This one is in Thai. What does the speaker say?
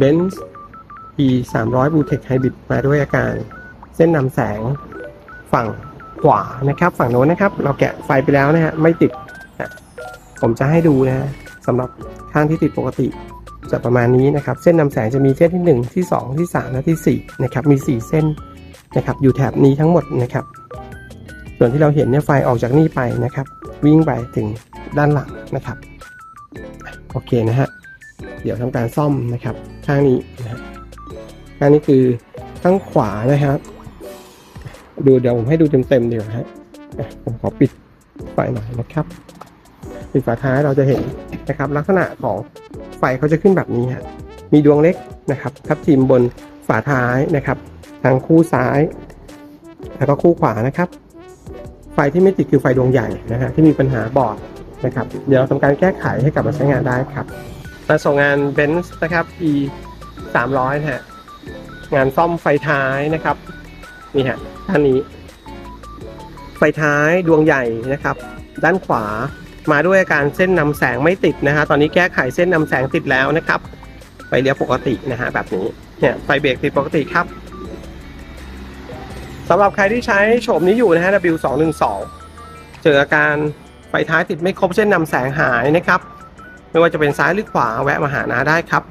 b e n z e 3 0 0 Blue Tech Hybrid มาด้วยอาการเส้นนำแสงฝั่งขวานะครับ ฝั่งโน้นนะครับ เราแกะไฟไปแล้วนะฮะไม่ติดนะผมจะให้ดูนะฮะสำหรับข้างที่ติดปกติจะประมาณนี้นะครับ เส้นนำแสงจะมีเส้นที่ 1 ที่ 2 ที่ 3 และที่ 4 นะครับ มี 4 เส้นนะครับ อยู่แถบนี้ทั้งหมดนะครับ ส่วนที่เราเห็นเนี่ยไฟออกจากนี่ไปนะครับ วิ่งไปถึงด้านหลังนะครับ โอเคนะฮะ เดี๋ยวทำการซ่อมนะครับ ข้างนี้นะข้างนี้คือข้างขวานะครับ ดูเดี๋ยวผมให้ดูเต็มๆเดี๋ยวาฮะผมขอปิดไฟหน่อยนะครับ ปิดฝาท้ายเราจะเห็นนะครับ ลักษณะของไฟเขาจะขึ้นแบบนี้ฮะมีดวงเล็กนะครับทับทิมบนฝาท้ายนะครับทางคู่ซ้าย แล้วก็คู่ขวานะครับ ไฟที่ไม่ติดคือไฟดวงใหญ่นะฮะที่มีปัญหาบอดนะครับ เดี๋ยวทำการแก้ไขให้กลับมาใช้งานได้ครับ มาส่งงานเบนซ์นะครับ e 300นะฮะ งานซ่อมไฟท้ายนะครับ นี่ฮะท่านนี้ ไฟท้ายดวงใหญ่นะครับ ด้านขวามาด้วยอาการเส้นนำแสงไม่ติดนะฮะ ตอนนี้แก้ไขเส้นนำแสงติดแล้วนะครับ ไฟเลี้ยวปกตินะฮะแบบนี้ เนี่ยไฟเบรกติดปกติครับสำหรับใครที่ใช้โฉมนี้อยู่นะฮะ W212 เจออาการไฟท้ายติดไม่ครบเส้นนำแสงหายนะครับ ไม่ว่าจะเป็นซ้ายหรือขวาแวะมาหาน้าได้ครับ